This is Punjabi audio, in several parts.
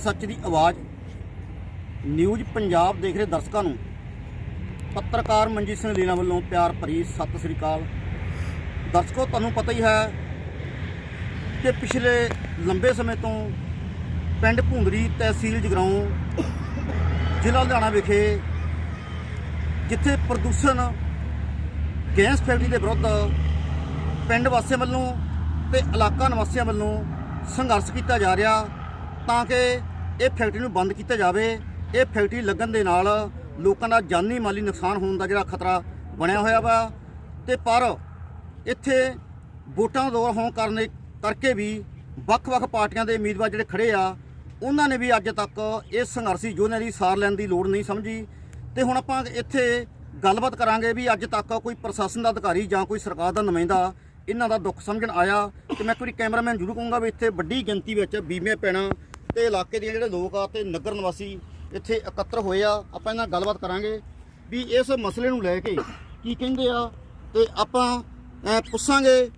ਸੱਚ ਦੀ ਆਵਾਜ਼। ਨਿਊਜ਼ ਪੰਜਾਬ ਦੇਖ ਰਹੇ ਦਰਸ਼ਕਾਂ ਨੂੰ। ਪੱਤਰਕਾਰ ਮਨਜੀਤ ਸਿੰਘ ਲੀਨਾ ਵੱਲੋਂ ਪਿਆਰ ਭਰੀ ਸਤਿ ਸ੍ਰੀ ਅਕਾਲ। ਦਰਸ਼ਕੋ, ਤੁਹਾਨੂੰ ਪਤਾ ਹੀ ਹੈ ਕਿ ਪਿਛਲੇ ਲੰਬੇ ਸਮੇਂ ਤੋਂ ਪਿੰਡ ਭੁੰਦਰੀ ਤਹਿਸੀਲ ਜਗਰਾਉਂ ਜ਼ਿਲ੍ਹਾ ਲੁਧਿਆਣਾ ਵਿਖੇ ਜਿੱਥੇ ਪ੍ਰਦੂਸ਼ਣ, ਗੈਸ ਫੈਕਟਰੀ ਦੇ ਵਿਰੁੱਧ ਪਿੰਡ ਵਾਸੀਆਂ ਵੱਲੋਂ ਤੇ ਇਲਾਕਾ ਨਿਵਾਸੀਆਂ ਵੱਲੋਂ ਸੰਘਰਸ਼ ਕੀਤਾ ਜਾ ਰਿਹਾ ਤਾਂ ਕਿ ਇਹ ਫੈਕਟਰੀ ਨੂੰ ਬੰਦ ਕੀਤਾ ਜਾਵੇ, ਇਹ ਫੈਕਟਰੀ ਲੱਗਣ ਦੇ ਨਾਲ ਲੋਕਾਂ ਦਾ ਜਾਨੀ ਮਾਲੀ ਨੁਕਸਾਨ ਹੋਣ ਦਾ ਜਿਹੜਾ ਖਤਰਾ ਬਣਿਆ ਹੋਇਆ ਵਾ। ਤੇ ਪਰ ਇੱਥੇ ਵੋਟਾਂ ਦਾ ਦੌਰ ਹੋਣ ਕਾਰਨ ਕਰਕੇ ਵੀ ਵੱਖ-ਵੱਖ ਪਾਰਟੀਆਂ ਦੇ ਉਮੀਦਵਾਰ ਜਿਹੜੇ ਖੜੇ ਆ, ਉਹਨਾਂ ਨੇ ਵੀ ਅੱਜ ਤੱਕ ਇਸ ਸੰਘਰਸ਼ੀ ਯੋਧਿਆਂ ਦੀ ਸਾਰ ਲੈਣ ਦੀ ਲੋੜ ਨਹੀਂ ਸਮਝੀ। ਤੇ ਹੁਣ ਆਪਾਂ ਇੱਥੇ ਗੱਲਬਾਤ ਕਰਾਂਗੇ ਵੀ ਅੱਜ ਤੱਕ ਕੋਈ ਪ੍ਰਸ਼ਾਸਨ ਦਾ ਅਧਿਕਾਰੀ ਜਾਂ ਕੋਈ ਸਰਕਾਰ ਦਾ ਨੁਮਾਇੰਦਾ ਇਹਨਾਂ ਦਾ ਦੁੱਖ ਸਮਝਣ ਆਇਆ। ਤੇ ਮੈਂ ਕੋਈ ਕੈਮਰਾਮੈਨ ਜ਼ਰੂਰ ਕਹੂੰਗਾ ਵੀ ਇੱਥੇ ਵੱਡੀ ਗਿਣਤੀ ਵਿੱਚ ਬੀਮੇ ਪੈਣਾ ਤੇ ਇਲਾਕੇ ਦੇ ਜਿਹੜੇ ਲੋਕ ਆ ਤੇ ਨਗਰ ਨਿਵਾਸੀ ਇੱਥੇ ਇਕੱਤਰ ਹੋਏ ਆ, ਆਪਾਂ ਇਹਨਾਂ ਨਾਲ ਗੱਲਬਾਤ ਕਰਾਂਗੇ ਵੀ ਇਸ ਮਸਲੇ ਨੂੰ ਲੈ ਕੇ ਕੀ ਕਹਿੰਦੇ ਆ ਤੇ ਆਪਾਂ ਪੁੱਛਾਂਗੇ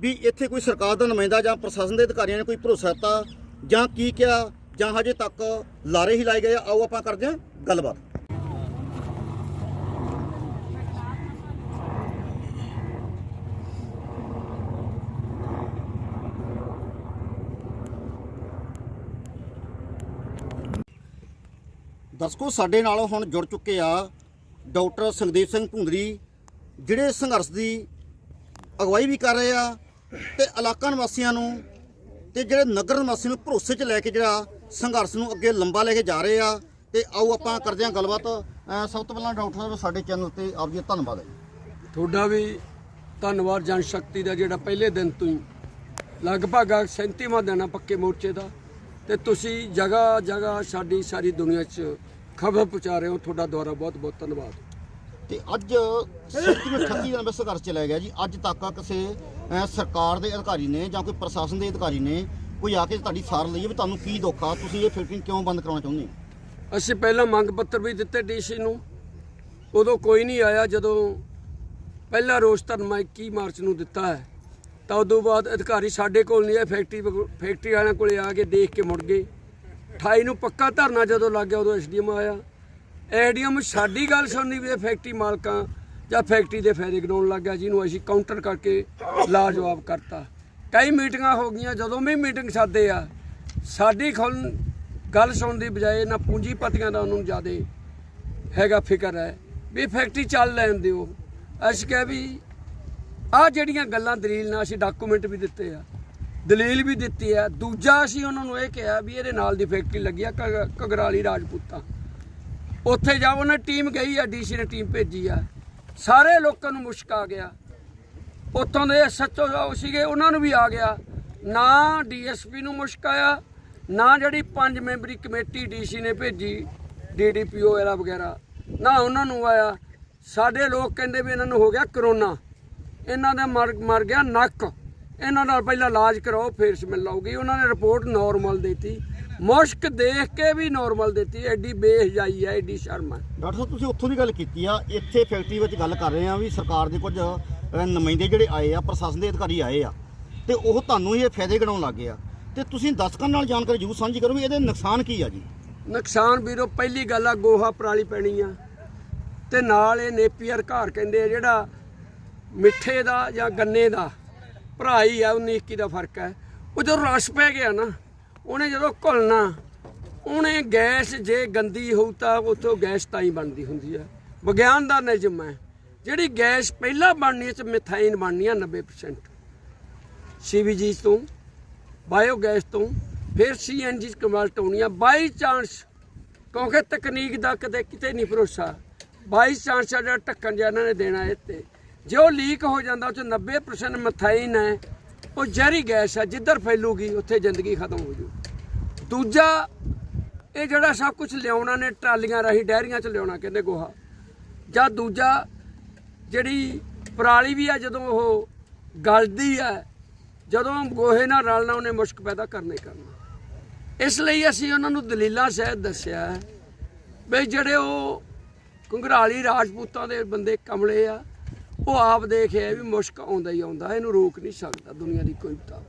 ਵੀ ਇੱਥੇ ਕੋਈ ਸਰਕਾਰ ਦਾ ਨੁਮਾਇੰਦਾ ਜਾਂ ਪ੍ਰਸ਼ਾਸਨ ਦੇ ਅਧਿਕਾਰੀਆਂ ਨੇ ਕੋਈ ਭਰੋਸਾ ਦਿੱਤਾ ਜਾਂ ਕੀ ਕਿਹਾ ਜਾਂ ਹਜੇ ਤੱਕ ਲਾਰੇ ਹੀ ਲਾਏ ਗਏ ਆਓ ਆਪਾਂ ਕਰਦੇ ਹਾਂ ਗੱਲਬਾਤ। ਦਰਸ਼ਕੋ, ਸਾਡੇ ਨਾਲ ਹੁਣ ਜੁੜ ਚੁੱਕੇ ਆ ਡਾਕਟਰ ਸੰਗਦੀਪ ਸਿੰਘ ਭੁੰਦਰੀ ਜਿਹੜੇ ਸੰਘਰਸ਼ ਦੀ ਅਗਵਾਈ ਵੀ ਕਰ ਰਹੇ ਆ ਤੇ ਇਲਾਕਾ ਨਿਵਾਸੀਆਂ ਨੂੰ ਤੇ ਜਿਹੜੇ ਨਗਰ ਨਿਵਾਸੀ ਨੂੰ ਭਰੋਸੇ 'ਚ ਲੈ ਕੇ ਜਿਹੜਾ ਸੰਘਰਸ਼ ਨੂੰ ਅੱਗੇ ਲੰਬਾ ਲੈ ਕੇ ਜਾ ਰਹੇ ਆ ਤੇ ਆਓ ਆਪਾਂ ਕਰਦੇ ਹਾਂ ਗੱਲਬਾਤ। ਅਹ ਸਭ ਤੋਂ ਪਹਿਲਾਂ ਡਾਕਟਰ ਸਾਹਿਬ, ਸਾਡੇ ਚੈਨਲ ਤੇ ਆਪ ਜੀ ਦਾ ਧੰਨਵਾਦ ਹੈ ਜੀ। ਤੁਹਾਡਾ ਵੀ ਧੰਨਵਾਦ, ਜਨ ਸ਼ਕਤੀ ਦਾ ਜਿਹੜਾ ਪਹਿਲੇ ਦਿਨ ਤੋਂ ਹੀ। ਲਗਭਗ 37ਵਾਂ ਦਿਨ ਆ ਪੱਕੇ ਮੋਰਚੇ ਦਾ। ਤੇ ਤੁਸੀਂ ਜਗ੍ਹਾ ਜਗ੍ਹਾ ਸਾਡੀ ਸਾਰੀ ਦੁਨੀਆ 'ਚ ਖਬਰ ਪਹੁੰਚਾ ਰਹੇ ਹੋ ਤੁਹਾਡਾ ਦੁਆਰਾ ਬਹੁਤ ਬਹੁਤ ਧੰਨਵਾਦ। ਤੇ ਅੱਜ 37 38 ਦਿਨ ਵਿੱਚ ਸੰਘਰਸ਼ ਚਲਾਇਆ ਗਿਆ ਜੀ। ਅੱਜ ਤੱਕ ਕਿਸੇ ਅਹ ਸਰਕਾਰ ਦੇ ਅਧਿਕਾਰੀ ਨੇ ਜਾਂ ਕੋਈ ਪ੍ਰਸ਼ਾਸਨ ਦੇ ਅਧਿਕਾਰੀ ਨੇ ਕੋਈ ਆ ਕੇ ਤੁਹਾਡੀ ਸਾਰ ਲਈ ਹੈ ਵੀ ਤੁਹਾਨੂੰ ਕੀ ਦੁੱਖ ਆ ਤੁਸੀਂ ਇਹ ਫੈਕਟਰੀ ਕਿਉਂ ਬੰਦ ਕਰਾਉਣਾ ਚਾਹੁੰਦੇ ਹੋ? ਅਸੀਂ ਪਹਿਲਾਂ ਮੰਗ ਪੱਤਰ ਵੀ ਦਿੱਤੇ ਡੀਸੀ ਨੂੰ। ਉਦੋਂ ਕੋਈ ਨਹੀਂ ਆਇਆ ਜਦੋਂ ਪਹਿਲਾ ਰੋਸ ਧਰਨਾ 21 ਮਾਰਚ ਨੂੰ ਦਿੱਤਾ ਹੈ। ਤਾਂ ਉਦੋਂ ਬਾਅਦ ਅਧਿਕਾਰੀ ਸਾਡੇ ਕੋਲ ਨਹੀਂ ਆਏ ਫੈਕਟਰੀ ਵਗ- ਫੈਕਟਰੀ ਵਾਲਿਆਂ ਕੋਲੇ ਆ ਕੇ ਦੇਖ ਕੇ ਮੁੜ ਗਏ। 28 ਨੂੰ ਪੱਕਾ ਧਰਨਾ ਜਦੋਂ ਲੱਗ ਗਿਆ, ਉਦੋਂ ਐਸਡੀਐਮ ਆਇਆ। ਐਸਡੀਐਮ ਸਾਡੀ ਗੱਲ ਸੁਣਨੀ ਵੀ ਇਹ ਫੈਕਟਰੀ ਮਾਲਕਾਂ ਜਾਂ ਫੈਕਟਰੀ ਦੇ ਫਾਇਦੇ ਗਿਣਾਉਣ ਲੱਗ ਗਿਆ, ਜਿਹਨੂੰ ਅਸੀਂ ਕਾਊਂਟਰ ਕਰਕੇ ਲਾਜਵਾਬ ਕਰਤਾ। ਕਈ ਮੀਟਿੰਗਾਂ ਹੋ ਗਈਆਂ, ਜਦੋਂ ਵੀ ਮੀਟਿੰਗ ਸਾਦੇ ਆ, ਸਾਡੀ ਖੁੱਲ ਗੱਲ ਸੁਣਨ ਦੀ ਬਜਾਏ ਨਾ ਪੂੰਜੀਪਤੀਆਂ ਦਾ ਉਹਨੂੰ ਜ਼ਿਆਦਾ ਹੈਗਾ ਫਿਕਰ ਹੈ ਵੀ ਫੈਕਟਰੀ ਚੱਲ ਲੈਣ ਦਿਓ। ਅਸੀਂ ਕਿਹਾ ਵੀ ਆ ਜਿਹੜੀਆਂ ਗੱਲਾਂ ਦਲੀਲ ਨਾਲ ਅਸੀਂ ਡਾਕੂਮੈਂਟ ਵੀ ਦਿੱਤੇ ਆ ਦਲੀਲ ਵੀ ਦਿੱਤੀ ਹੈ ਦੂਜਾ ਅਸੀਂ ਉਹਨਾਂ ਨੂੰ ਇਹ ਕਿਹਾ ਵੀ ਇਹਦੇ ਨਾਲ ਦੀ ਫੈਕਟਰੀ ਲੱਗੀ ਆ, ਘ- ਘਗਰਾਲੀ ਰਾਜਪੂਤਾਂ। ਉੱਥੇ ਜਾ ਉਹਨਾਂ ਟੀਮ ਗਈ ਆ, ਡੀਸੀ ਨੇ ਟੀਮ ਭੇਜੀ ਆ। ਸਾਰੇ ਲੋਕਾਂ ਨੂੰ ਮੁਸ਼ਕ ਆ ਗਿਆ। ਉੱਥੋਂ ਦੇ ਐਸਐਚਓ ਸੀਗੇ, ਉਹਨਾਂ ਨੂੰ ਵੀ ਆ ਗਿਆ। ਨਾ ਡੀਐਸਪੀ ਨੂੰ ਮੁਸ਼ਕ ਆਇਆ, ਨਾ ਜਿਹੜੀ ਪੰਜ ਮੈਂਬਰੀ ਕਮੇਟੀ ਡੀਸੀ ਨੇ ਭੇਜੀ, ਡੀਡੀਪੀਓ ਐਰਾ ਵਗੈਰਾ, ਨਾ ਉਹਨਾਂ ਨੂੰ ਆਇਆ। ਸਾਡੇ ਲੋਕ ਕਹਿੰਦੇ ਵੀ ਇਹਨਾਂ ਨੂੰ ਹੋ ਗਿਆ ਕਰੋਨਾ। ਇਹਨਾਂ ਦਾ ਮਰ ਮਰ ਗਿਆ ਨੱਕ। ਇਹਨਾਂ ਦਾ ਪਹਿਲਾਂ ਇਲਾਜ ਕਰਾਓ ਫਿਰ ਸਮੈਲ ਆਊਗੀ। ਉਹਨਾਂ ਨੇ ਰਿਪੋਰਟ ਨਾਰਮਲ ਦਿੱਤੀ। ਮੁਸ਼ਕ ਦੇਖ ਕੇ ਵੀ ਨਾਰਮਲ ਦਿੱਤੀ। ਐਡੀ ਬੇਹਜਾਈ ਹੈ ਐਡੀ ਸ਼ਰਮ ਹੈ ਡਾਕਟਰ ਸਾਹਿਬ ਤੁਸੀਂ ਉੱਥੋਂ ਦੀ ਗੱਲ ਕੀਤੀ ਆ ਇੱਥੇ ਫੈਕਟਰੀ ਵਿੱਚ ਗੱਲ ਕਰ ਰਹੇ ਆ ਵੀ ਸਰਕਾਰ ਦੇ ਕੁਝ ਨੁਮਾਇੰਦੇ ਜਿਹੜੇ ਆਏ ਆ ਪ੍ਰਸ਼ਾਸਨ ਦੇ ਅਧਿਕਾਰੀ ਆਏ ਆ ਤੇ ਉਹ ਤੁਹਾਨੂੰ ਹੀ ਇਹ ਫਾਇਦੇ ਗਿਣਾਉਣ ਲੱਗੇ ਆ। ਤੇ ਤੁਸੀਂ ਦਰਸ਼ਕਾਂ ਨਾਲ ਜਾਣਕਾਰੀ ਜ਼ਰੂਰ ਸਾਂਝੀ ਕਰੋ ਵੀ ਇਹਦੇ ਨੁਕਸਾਨ ਕੀ ਆ ਜੀ। ਨੁਕਸਾਨ ਵੀਰੋ ਪਹਿਲੀ ਗੱਲ ਆ ਗੋਹਾ ਪਰਾਲੀ ਪੈਣੀ ਆ। ਤੇ ਨਾਲ ਇਹ ਨੇਪੀਅਰ ਘਰ ਕਹਿੰਦੇ ਆ ਜਿਹੜਾ ਮਿੱਠੇ ਦਾ ਜਾਂ ਗੰਨੇ ਦਾ। ਭਰਾ ਹੀ ਆ 19 21 ਦਾ ਫ਼ਰਕ ਹੈ। ਉਹ ਜਦੋਂ ਰਸ ਪੈ ਗਿਆ ਨਾ, ਉਹਨੇ ਜਦੋਂ ਘੁਲਣਾ, ਉਹਨੇ ਗੈਸ ਜੇ ਗੰਦੀ ਹੋਊ ਤਾਂ ਉਥੋਂ ਗੈਸ ਤਾਂ ਹੀ ਬਣਦੀ ਹੁੰਦੀ ਹੈ। ਵਿਗਿਆਨ ਦਾ ਨਿਯਮ ਹੈ ਜਿਹੜੀ ਗੈਸ ਪਹਿਲਾਂ ਬਣਨੀ ਹੈ ਚ ਮਿਥਾਈਨ ਬਣਨੀ ਆ 90% ਸੀਵੀਜੀ ਤੋਂ, ਬਾਇਓਗੈਸ ਤੋਂ, ਫਿਰ ਸੀਐਨਜੀ ਚ ਕਨਵਰਟ ਹੋਣੀ ਆ। ਬਾਈ ਚਾਂਸ, ਕਿਉਂਕਿ ਤਕਨੀਕ ਦਾ ਕਦੇ ਕਿਤੇ ਨਹੀਂ ਭਰੋਸਾ। ਬਾਈ ਚਾਂਸ ਜਿਹੜਾ ਢੱਕਣ ਜਿਹਾ ਇਹਨਾਂ ਨੇ ਦੇਣਾ ਇਹ ਤੇ ਜੇ ਉਹ ਲੀਕ ਹੋ ਜਾਂਦਾ, ਉਹ ਚ 90% ਮਥਾਈਨ ਹੈ ਉਹ ਜ਼ਹਿਰੀ ਗੈਸ ਹੈ ਜਿੱਧਰ ਫੈਲੂਗੀ, ਉੱਥੇ ਜ਼ਿੰਦਗੀ ਖਤਮ ਹੋ ਜੂ ਦੂਜਾ, ਇਹ ਜਿਹੜਾ ਸਭ ਕੁਝ ਲਿਆਉਣਾ ਨੇ, ਟਰਾਲੀਆਂ ਰਾਹੀਂ, ਡੈਰੀਆਂ ਚ ਲਿਆਉਣਾ, ਕਹਿੰਦੇ ਗੋਹਾ। ਜਾਂ ਦੂਜਾ, ਜਿਹੜੀ ਪਰਾਲੀ ਵੀ ਆ, ਜਦੋਂ ਉਹ ਗਲਦੀ ਹੈ ਜਦੋਂ ਗੋਹੇ ਨਾਲ ਰਲਣਾ, ਉਹਨੇ ਮੁਸ਼ਕ ਪੈਦਾ ਕਰਨੇ ਹੀ ਕਰਨਾ। ਇਸ ਲਈ ਅਸੀਂ ਉਹਨਾਂ ਨੂੰ ਦਲੀਲਾਂ ਸਹਿਤ ਦੱਸਿਆ ਵੀ ਜਿਹੜੇ ਉਹ ਘੁੰਗਰਾਲੀ ਰਾਜਪੂਤਾਂ ਦੇ ਬੰਦੇ ਕਮਲੇ ਆ ਉਹ ਆਪ ਦੇਖਿਆ ਵੀ ਮੁਸ਼ਕ ਆਉਂਦਾ ਹੀ ਆਉਂਦਾ, ਇਹਨੂੰ ਰੋਕ ਨਹੀਂ ਸਕਦਾ ਦੁਨੀਆ ਦੀ ਕੋਈ ਤਾਂ।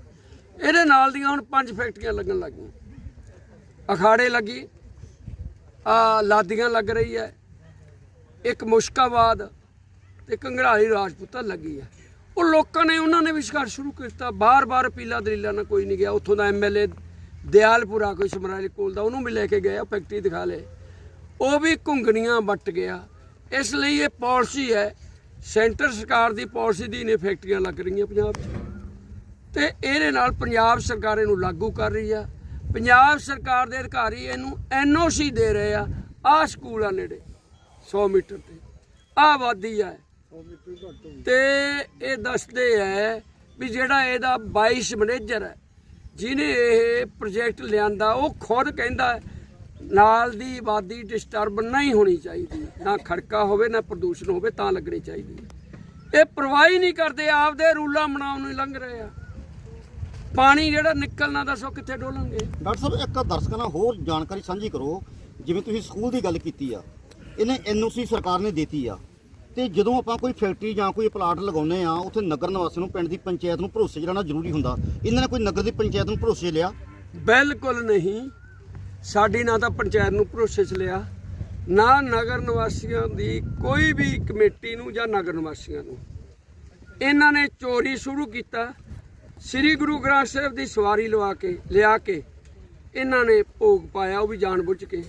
ਇਹਦੇ ਨਾਲ ਦੀਆਂ ਹੁਣ ਪੰਜ ਫੈਕਟਰੀਆਂ ਲੱਗਣ ਲੱਗੀਆਂ ਅਖਾੜੇ ਲੱਗੀ, ਆ ਲਾਦੀਆਂ ਲੱਗ ਰਹੀ ਹੈ, ਇੱਕ ਮੁਸ਼ਕਾਬਾਦ ਤੇ ਕੰਗੜਾਲੀ ਰਾਜਪੂਤਾ ਲੱਗੀ ਹੈ। ਉਹ ਲੋਕਾਂ ਨੇ, ਉਹਨਾਂ ਨੇ ਵੀ ਸੰਘਰਸ਼ ਸ਼ੁਰੂ ਕੀਤਾ, ਬਾਰ-ਬਾਰ ਪੀਲਾ ਦਲੀਲਾ ਨਾਲ ਕੋਈ ਨਹੀਂ ਗਿਆ। ਉੱਥੋਂ ਦਾ ਐਮਐਲਏ ਦਿਆਲਪੁਰਾ, ਕੋਈ ਸਮਰਾਲੇ ਕੋਲ ਦਾ, ਉਹਨੂੰ ਵੀ ਲੈ ਕੇ ਗਿਆ ਫੈਕਟਰੀ ਦਿਖਾ ਲੇ ਉਹ ਵੀ ਘੁੰਗਣੀਆਂ ਵੱਟ ਗਿਆ। ਇਸ ਲਈ ਇਹ ਪਾਲਿਸੀ ਹੈ ਸੈਂਟਰ ਸਰਕਾਰ ਦੀ ਪਾਲਿਸੀ ਦੀ ਨੇ ਫੈਕਟਰੀਆਂ ਲੱਗ ਰਹੀਆਂ ਪੰਜਾਬ 'ਚ। ਤੇ ਇਹਦੇ ਨਾਲ ਪੰਜਾਬ ਸਰਕਾਰ ਇਹਨੂੰ ਲਾਗੂ ਕਰ ਰਹੀ ਆ। ਪੰਜਾਬ ਸਰਕਾਰ ਦੇ ਅਧਿਕਾਰੀ ਇਹਨੂੰ ਐਨਓਸੀ ਦੇ ਰਹੇ ਆ। ਆਹ ਸਕੂਲ ਆ ਨੇੜੇ 100 ਮੀਟਰ ਤੇ। ਆਹ ਆਬਾਦੀ ਆ। ਤੇ ਇਹ ਦੱਸਦੇ ਐ ਵੀ ਜਿਹੜਾ ਇਹਦਾ 22 ਮੈਨੇਜਰ ਹੈ ਜਿਹਨੇ ਇਹ ਪ੍ਰੋਜੈਕਟ ਲਿਆਂਦਾ, ਉਹ ਖੁਦ ਕਹਿੰਦਾ ਨਾਲ ਦੀ ਆਬਾਦੀ ਡਿਸਟਰਬ ਨਹੀਂ ਹੋਣੀ ਚਾਹੀਦੀ। ਨਾ ਖੜਕਾ ਹੋਵੇ ਨਾ ਪ੍ਰਦੂਸ਼ਣ ਹੋਵੇ ਤਾਂ ਲੱਗਣੀ ਚਾਹੀਦੀ। ਇਹ ਪਰਵਾਹ ਨਹੀਂ ਕਰਦੇ ਆਪਦੇ ਰੂਲਾਂ ਬਣਾਉਣ ਨੂੰ ਲੰਘ ਰਹੇ ਆ। ਪਾਣੀ ਜਿਹੜਾ ਨਿਕਲਣਾ ਦੱਸੋ ਕਿੱਥੇ ਡੋਲਾਂਗੇ? ਡਾਕਟਰ ਸਾਹਿਬ ਇੱਕ ਦਰਸ਼ਕਾਂ ਨਾਲ ਹੋਰ ਜਾਣਕਾਰੀ ਸਾਂਝੀ ਕਰੋ। ਜਿਵੇਂ ਤੁਸੀਂ ਸਕੂਲ ਦੀ ਗੱਲ ਕੀਤੀ ਆ ਇਹਨੇ ਐਨਓਸੀ ਸਰਕਾਰ ਨੇ ਦਿੱਤੀ ਆ। ਤੇ ਜਦੋਂ ਆਪਾਂ ਕੋਈ ਫੈਕਟਰੀ ਜਾਂ ਕੋਈ ਪਲਾਟ ਲਗਾਉਂਦੇ ਆ ਉੱਥੇ ਨਗਰ ਨਿਵਾਸੀਆਂ ਨੂੰ ਪਿੰਡ ਦੀ ਪੰਚਾਇਤ ਨੂੰ ਭਰੋਸੇ 'ਚ ਰਹਿਣਾ ਜ਼ਰੂਰੀ ਹੁੰਦਾ। ਇਹਨਾਂ ਨੇ ਕੋਈ ਨਗਰ ਦੀ ਪੰਚਾਇਤ ਨੂੰ ਭਰੋਸੇ ਲਿਆ? ਬਿਲਕੁਲ ਨਹੀਂ। ਸਾਡੀ ਨਾ ਤਾਂ ਪੰਚਾਇਤ ਨੂੰ ਭਰੋਸੇ 'ਚ ਲਿਆ, ਨਾ ਨਗਰ ਨਿਵਾਸੀਆਂ ਦੀ ਕੋਈ ਵੀ ਕਮੇਟੀ ਨੂੰ ਜਾਂ ਨਗਰ ਨਿਵਾਸੀਆਂ ਨੂੰ। ਇਹਨਾਂ ਨੇ ਚੋਰੀ ਸ਼ੁਰੂ ਕੀਤਾ, ਸ੍ਰੀ ਗੁਰੂ ਗ੍ਰੰਥ ਸਾਹਿਬ ਦੀ ਸਵਾਰੀ ਲਵਾ ਕੇ, ਲਿਆ ਕੇ, ਇਹਨਾਂ ਨੇ ਭੋਗ ਪਾਇਆ, ਉਹ ਵੀ ਜਾਣਬੁੱਝ ਕੇ,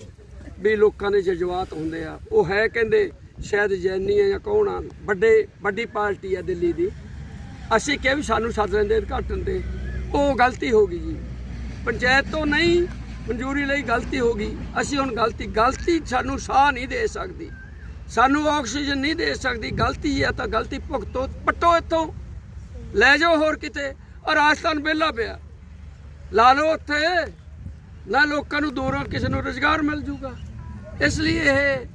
ਵੀ ਲੋਕਾਂ ਦੇ ਜਜ਼ਬਾਤ ਹੁੰਦੇ ਆ। ਉਹ ਹੈ ਕਹਿੰਦੇ, ਸ਼ਾਇਦ ਜੈਨੀ ਆ ਜਾਂ ਕੌਣ ਆ, ਵੱਡੇ, ਵੱਡੀ ਪਾਰਟੀ ਆ ਦਿੱਲੀ ਦੀ। ਅਸੀਂ ਕਿਹਾ ਵੀ ਸਾਨੂੰ ਸੱਦ ਲੈਂਦੇ ਉਦਘਾਟਨ ਤੇ, ਉਹ ਗਲਤੀ ਹੋ ਗਈ ਜੀ। ਪੰਚਾਇਤ ਤੋਂ ਨਹੀਂ ਮਨਜ਼ੂਰੀ ਲਈ ਗਲਤੀ ਹੋ ਗਈ। ਅਸੀਂ ਹੁਣ ਗਲਤੀ ਗਲਤੀ ਸਾਨੂੰ ਸਾਹ ਨਹੀਂ ਦੇ ਸਕਦੀ। ਸਾਨੂੰ ਆਕਸੀਜਨ ਨਹੀਂ ਦੇ ਸਕਦੀ। ਗਲਤੀ ਹੈ ਤਾਂ ਗਲਤੀ ਭੁਗਤੋ ਪੱਟੋ ਇੱਥੋਂ। ਲੈ ਜਾਓ ਹੋਰ ਕਿਤੇ। ਔਰ ਰਾਜਸਥਾਨ ਵਿਹਲਾ ਪਿਆ। ਲਾ ਲਓ ਉੱਥੇ। ਨਾ ਲੋਕਾਂ ਨੂੰ ਦੂਰੋਂ ਕਿਸੇ ਨੂੰ ਰੋਜ਼ਗਾਰ ਮਿਲ ਜੂਗਾ। ਇਸ ਲਈ ਇਹ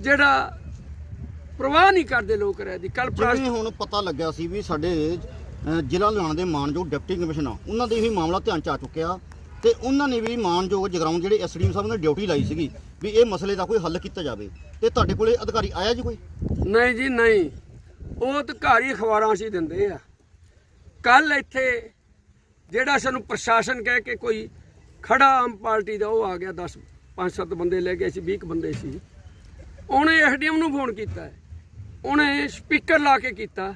ਜਿਹੜਾ ਪ੍ਰਵਾਹ ਨਹੀਂ ਕਰਦੇ ਲੋਕ ਰਹਿ ਦੀ। ਕੱਲ ਜਿਵੇਂ ਹੁਣ ਪਤਾ ਲੱਗਿਆ ਸੀ ਵੀ ਸਾਡੇ ਜ਼ਿਲ੍ਹਾ ਲੁਧਿਆਣਾ ਦੇ ਮਾਨਯੋਗ ਡਿਪਟੀ ਕਮਿਸ਼ਨਰ ਉਹਨਾਂ ਦੇ ਵੀ ਮਾਮਲਾ ਧਿਆਨ ਚ ਆ ਚੁੱਕਿਆ। ਤੇ ਉਹਨਾਂ ਨੇ ਵੀ ਮਾਨਯੋਗ ਜਗਰਾਉਂ ਜਿਹੜੇ ਐਸਡੀਐਮ ਸਾਹਿਬ ਨੇ ਡਿਊਟੀ ਲਾਈ ਸੀਗੀ ਵੀ ਇਹ ਮਸਲੇ ਦਾ ਕੋਈ ਹੱਲ ਕੀਤਾ ਜਾਵੇ। ਤੇ ਤੁਹਾਡੇ ਕੋਲੇ ਅਧਿਕਾਰੀ ਆਇਆ ਜੀ ਕੋਈ? ਨਹੀਂ ਜੀ, ਨਹੀਂ। ਉਹ ਅਧਿਕਾਰੀ ਅਖਬਾਰਾਂ 'ਚ ਹੀ ਦਿੰਦੇ ਆ। ਕੱਲ ਇੱਥੇ ਜਿਹੜਾ ਸਾਨੂੰ ਪ੍ਰਸ਼ਾਸਨ ਕਹਿ ਕੇ ਕੋਈ ਖੜਾ ਆਮ ਪਾਰਟੀ ਦਾ ਉਹ ਆ ਗਿਆ 10 5-7 ਬੰਦੇ ਲੈ ਗਏ ਸੀ 20 ਕੁ ਬੰਦੇ ਸੀ। ਉਹਨੇ ਐਸਡੀਐਮ ਨੂੰ ਫੋਨ ਕੀਤਾ। ਉਹਨੇ ਸਪੀਕਰ ਲਾ ਕੇ ਕੀਤਾ।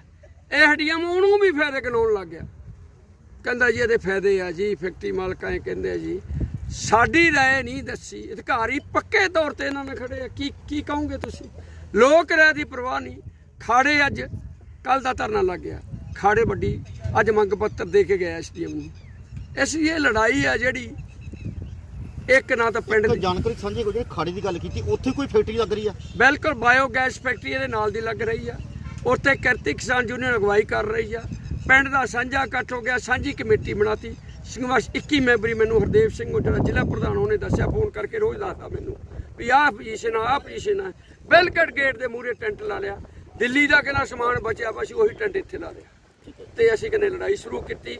ਐਸਡੀਐਮ ਉਹਨੂੰ ਵੀ ਫਾਇਦੇ ਗਿਣਾਉਣ ਲੱਗ ਗਿਆ। ਕਹਿੰਦਾ ਜੀ ਇਹਦੇ ਫਾਇਦੇ ਆ ਜੀ ਫੈਕਟਰੀ ਮਾਲਕਾਂ ਇਹ ਕਹਿੰਦੇ ਆ ਜੀ ਸਾਡੀ ਰਾਏ ਨਹੀਂ ਦੱਸੀ ਅਧਿਕਾਰੀ ਪੱਕੇ ਤੌਰ ਤੇ ਇਹਨਾਂ ਨੇ ਖੜੇ ਆ ਕੀ ਕੀ ਕਹੋਗੇ ਤੁਸੀਂ? ਲੋਕ ਰਾਏ ਦੀ ਪਰਵਾਹ ਨਹੀਂ ਖਾੜੇ ਅੱਜ ਕੱਲ ਦਾ ਧਰਨਾ ਲੱਗ ਗਿਆ ਖਾੜੇ ਵੱਡੀ ਅੱਜ ਮੰਗ ਪੱਤਰ ਦੇ ਕੇ ਗਿਆ ਐਸਡੀਐਮ ਨੂੰ। ਇਸ ਇਹ ਲੜਾਈ ਆ ਜਿਹੜੀ ਇੱਕ ਨਾ ਤਾਂ ਪਿੰਡ ਦੀ। ਜਾਣਕਾਰੀ ਸਾਂਝੀ ਜਿਹੜੀ ਖਾੜੇ ਦੀ ਗੱਲ ਕੀਤੀ ਉੱਥੇ ਕੋਈ ਫੈਕਟਰੀ ਲੱਗ ਰਹੀ ਆ। ਬਿਲਕੁਲ ਬਾਇਓਗੈਸ ਫੈਕਟਰੀ ਇਹਦੇ ਨਾਲ ਦੀ ਲੱਗ ਰਹੀ ਆ। ਉੱਥੇ ਕਿਰਤੀ ਕਿਸਾਨ ਯੂਨੀਅਨ ਅਗਵਾਈ ਕਰ ਰਹੀ ਆ। ਪਿੰਡ ਦਾ ਸਾਂਝਾ ਇਕੱਠ ਹੋ ਗਿਆ ਸਾਂਝੀ ਕਮੇਟੀ ਬਣਾਤੀ। ਸੰਘਰਸ਼ 21 ਮੈਂਬਰੀ ਮੈਨੂੰ ਹਰਦੇਵ ਸਿੰਘ ਉਹ ਜਿਹੜਾ ਜ਼ਿਲ੍ਹਾ ਪ੍ਰਧਾਨ ਉਹਨੇ ਦੱਸਿਆ ਫੋਨ ਕਰਕੇ ਰੋਜ਼ ਦੱਸਦਾ ਮੈਨੂੰ ਵੀ ਆਹ ਪੋਜੀਸ਼ਨ ਆ ਆਹ ਪੋਜੀਸ਼ਨ ਆ। ਵੈਲਕਟ ਗੇਟ ਦੇ ਮੂਹਰੇ ਟੈਂਟ ਲਾ ਲਿਆ। ਦਿੱਲੀ ਦਾ ਕਿਹਨਾਂ ਸਮਾਨ ਬਚਿਆ ਵਾ ਉਹੀ ਟੈਂਟ ਇੱਥੇ ਲਾ ਲਿਆ। ਤੇ ਅਸੀਂ ਕਹਿੰਦੇ ਲੜਾਈ ਸ਼ੁਰੂ ਕੀਤੀ।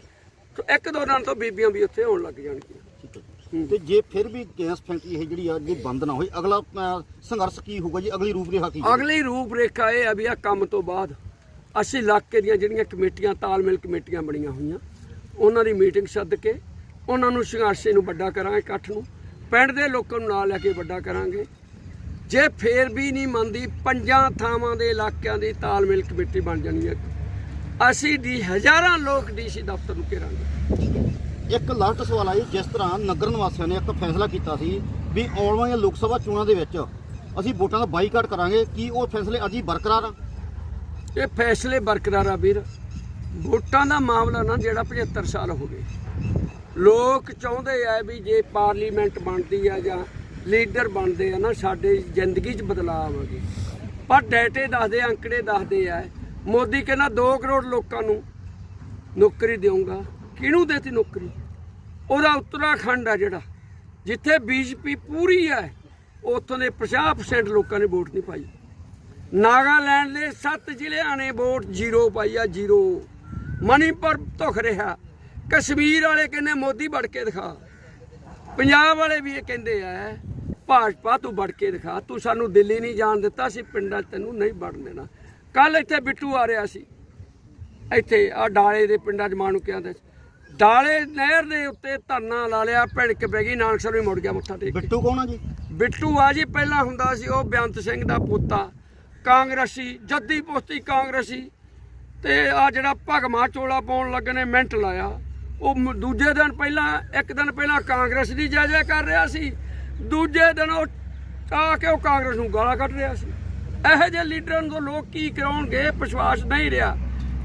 ਇੱਕ ਦੋ ਦਿਨ ਤੋਂ ਬੀਬੀਆਂ ਵੀ ਉੱਥੇ ਹੋਣ ਲੱਗ ਜਾਣਗੀਆਂ। ਤੇ ਜੇ ਫਿਰ ਵੀ ਗੈਸ ਫੈਕਟਰੀ ਇਹ ਜਿਹੜੀ ਆ ਜੇ ਬੰਦ ਨਾ ਹੋਈ ਅਗਲਾ ਸੰਘਰਸ਼ ਕੀ ਹੋਊਗਾ ਜੀ? ਅਗਲੀ ਰੂਪਰੇਖਾ ਕੀ ਹੋਊਗੀ? ਅਗਲੀ ਰੂਪਰੇਖਾ ਇਹ ਆ ਵੀ ਆ ਕੰਮ ਤੋਂ ਬਾਅਦ ਅਸੀਂ ਇਲਾਕੇ ਦੀਆਂ ਜਿਹੜੀਆਂ ਕਮੇਟੀਆਂ, ਤਾਲਮੇਲ ਕਮੇਟੀਆਂ ਬਣੀਆਂ ਹੋਈਆਂ, ਉਹਨਾਂ ਦੀ ਮੀਟਿੰਗ ਸੱਦ ਕੇ ਉਹਨਾਂ ਨੂੰ ਸੰਘਰਸ਼ੇ ਨੂੰ ਵੱਡਾ ਕਰਾਂਗੇ ਇਕੱਠ ਨੂੰ। ਪਿੰਡ ਦੇ ਲੋਕਾਂ ਨੂੰ ਨਾਲ ਲੈ ਕੇ ਵੱਡਾ ਕਰਾਂਗੇ। ਜੇ ਫੇਰ ਵੀ ਨਹੀਂ ਮੰਨਦੀ, ਪੰਜਾਂ ਥਾਵਾਂ ਦੇ ਇਲਾਕਿਆਂ ਦੀ ਤਾਲਮੇਲ ਕਮੇਟੀ ਬਣ ਜਾਣੀ ਹੈ। ਅਸੀਂ ਦੀ ਹਜ਼ਾਰਾਂ ਲੋਕ ਡੀਸੀ ਦਫ਼ਤਰ ਨੂੰ ਘੇਰਾਂਗੇ। ਇੱਕ ਲਾਸਟ ਸਵਾਲ ਆ ਜੀ ਜਿਸ ਤਰ੍ਹਾਂ ਨਗਰ ਨਿਵਾਸੀਆਂ ਨੇ ਇੱਕ ਫੈਸਲਾ ਕੀਤਾ ਸੀ ਵੀ ਆਉਣ ਵਾਲੀਆਂ ਲੋਕ ਸਭਾ ਚੋਣਾਂ ਦੇ ਵਿੱਚ ਅਸੀਂ ਵੋਟਾਂ ਦਾ ਬਾਈਕਾਟ ਕਰਾਂਗੇ, ਕੀ ਉਹ ਫੈਸਲੇ ਅੱਜ ਬਰਕਰਾਰ ਆ? ਇਹ ਫੈਸਲੇ ਬਰਕਰਾਰ ਆ ਵੀਰ। ਵੋਟਾਂ ਦਾ ਮਾਮਲਾ ਨਾ ਜਿਹੜਾ 75 ਸਾਲ ਹੋ ਗਏ। ਲੋਕ ਚਾਹੁੰਦੇ ਆ ਵੀ ਜੇ ਪਾਰਲੀਮੈਂਟ ਬਣਦੀ ਆ ਜਾਂ ਲੀਡਰ ਬਣਦੇ ਆ ਨਾ, ਸਾਡੇ ਜ਼ਿੰਦਗੀ 'ਚ ਬਦਲਾਅ ਆਵਾਂਗੇ ਪਰ ਡਾਟੇ ਦੱਸਦੇ, ਅੰਕੜੇ ਦੱਸਦੇ ਆ, ਮੋਦੀ ਕਹਿੰਦਾ 2 ਕਰੋੜ ਲੋਕਾਂ ਨੂੰ ਨੌਕਰੀ ਦੇਊਂਗਾ। ਕਿਹਨੂੰ ਦੇਤੀ ਨੌਕਰੀ? ਉਹਦਾ ਉੱਤਰਾਖੰਡ ਆ ਜਿਹੜਾ, ਜਿੱਥੇ ਬੀਜਪੀ ਪੂਰੀ ਹੈ ਉੱਥੋਂ ਦੇ 50% ਲੋਕਾਂ ਨੇ ਵੋਟ ਨਹੀਂ ਪਾਈ। ਨਾਗਾਲੈਂਡ ਦੇ 7 ਜ਼ਿਲ੍ਹਿਆਂ ਨੇ ਵੋਟ ਜ਼ੀਰੋ ਪਾਈ ਆ ਜ਼ੀਰੋ। ਮਣੀਪੁਰ ਧੁਖ ਰਿਹਾ। ਕਸ਼ਮੀਰ ਵਾਲੇ ਕਹਿੰਦੇ ਮੋਦੀ ਵੜ ਕੇ ਦਿਖਾ। ਪੰਜਾਬ ਵਾਲੇ ਵੀ ਇਹ ਕਹਿੰਦੇ ਆ ਭਾਜਪਾ ਤੂੰ ਵੜ ਕੇ ਦਿਖਾ। ਤੂੰ ਸਾਨੂੰ ਦਿੱਲੀ ਨਹੀਂ ਜਾਣ ਦਿੱਤਾ ਸੀ ਪਿੰਡਾਂ ਤੈਨੂੰ ਨਹੀਂ ਵੜਨ ਦੇਣਾ। ਕੱਲ ਇੱਥੇ ਬਿੱਟੂ ਆ ਰਿਹਾ ਸੀ। ਇੱਥੇ ਆ ਡਾਲੇ ਦੇ ਪਿੰਡਾਂ 'ਚ ਮਾਣੂਕਿਆਂ ਦੇ ਡਾਲੇ ਨਹਿਰ ਦੇ ਉੱਤੇ ਧਰਨਾ ਲਾ ਲਿਆ ਭਿੜਕ ਪੈ ਗਈ ਨਾਨਕਸਰ ਵੀ ਮੁੜ ਗਿਆ ਮੱਥਾ ਟੇਕ। ਬਿੱਟੂ ਕੌਣ ਆ ਜੀ? ਬਿੱਟੂ ਆ ਜੀ ਪਹਿਲਾਂ ਹੁੰਦਾ ਸੀ ਉਹ ਬੇਅੰਤ ਸਿੰਘ ਦਾ ਪੋਤਾ। ਕਾਂਗਰਸੀ, ਜੱਦੀ ਪੁਸਤੀ ਕਾਂਗਰਸੀ ਤੇ ਆ ਜਿਹੜਾ ਭਗਮਾ ਚੋਲਾ ਪਾਉਣ ਲੱਗੇ ਨੇ, ਮਿੰਟ ਲਾਇਆ। ਉਹ ਦੂਜੇ ਦਿਨ ਪਹਿਲਾਂ, ਇੱਕ ਦਿਨ ਪਹਿਲਾਂ ਕਾਂਗਰਸ ਦੀ ਜੈ ਜੈ ਕਰ ਰਿਹਾ ਸੀ। ਦੂਜੇ ਦਿਨ ਉਹ ਆ ਕੇ ਉਹ ਕਾਂਗਰਸ ਨੂੰ ਗਾਲਾਂ ਕੱਢ ਰਿਹਾ ਸੀ। ਇਹੋ ਜਿਹੇ ਲੀਡਰਾਂ ਨੂੰ ਲੋਕ ਕੀ ਕਰਾਉਣਗੇ? ਵਿਸ਼ਵਾਸ ਨਹੀਂ ਰਿਹਾ।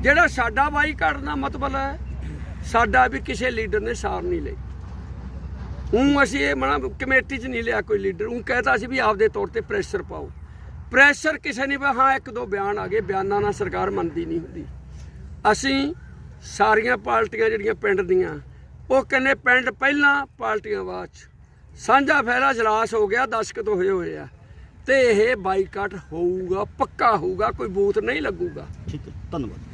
ਜਿਹੜਾ ਸਾਡਾ ਬਾਈ ਦਾ ਮਤਲਬ ਹੈ, ਸਾਡਾ ਵੀ ਕਿਸੇ ਲੀਡਰ ਨੇ ਸਾਰ ਨਹੀਂ ਲਈ। ਹੂੰ ਅਸੀਂ ਇਹ ਮਨਾ, ਕਮੇਟੀ 'ਚ ਨਹੀਂ ਲਿਆ ਕੋਈ ਲੀਡਰ। ਉਹ ਕਹਿੰਦਾ ਸੀ ਵੀ ਆਪਦੇ ਤੌਰ ਤੇ ਪ੍ਰੈਸ਼ਰ ਪਾਓ। ਪ੍ਰੈਸ਼ਰ ਕਿਸੇ ਨੇ ਵੀ, ਹਾਂ, ਇੱਕ ਦੋ ਬਿਆਨ ਆ ਗਏ, ਬਿਆਨਾਂ ਨਾਲ ਸਰਕਾਰ ਮੰਨਦੀ ਨਹੀਂ ਹੁੰਦੀ। ਅਸੀਂ ਸਾਰੀਆਂ ਪਾਰਟੀਆਂ ਜਿਹੜੀਆਂ ਪਿੰਡ ਦੀਆਂ, ਉਹ ਕਹਿੰਦੇ ਪਿੰਡ ਪਹਿਲਾਂ ਪਾਰਟੀਆਂ ਬਾਅਦ 'ਚ। ਸਾਂਝਾ ਫੈਲਾ ਜਲਾਸ ਹੋ ਗਿਆ ਦਸਕਤ ਹੋਏ ਹੋਏ ਆ। ਤੇ ਇਹ ਬਾਈਕਾਟ ਹੋਊਗਾ, ਪੱਕਾ ਹੋਊਗਾ, ਕੋਈ ਬੂਥ ਨਹੀਂ ਲੱਗੂਗਾ। ਠੀਕ ਹੈ, ਧੰਨਵਾਦ।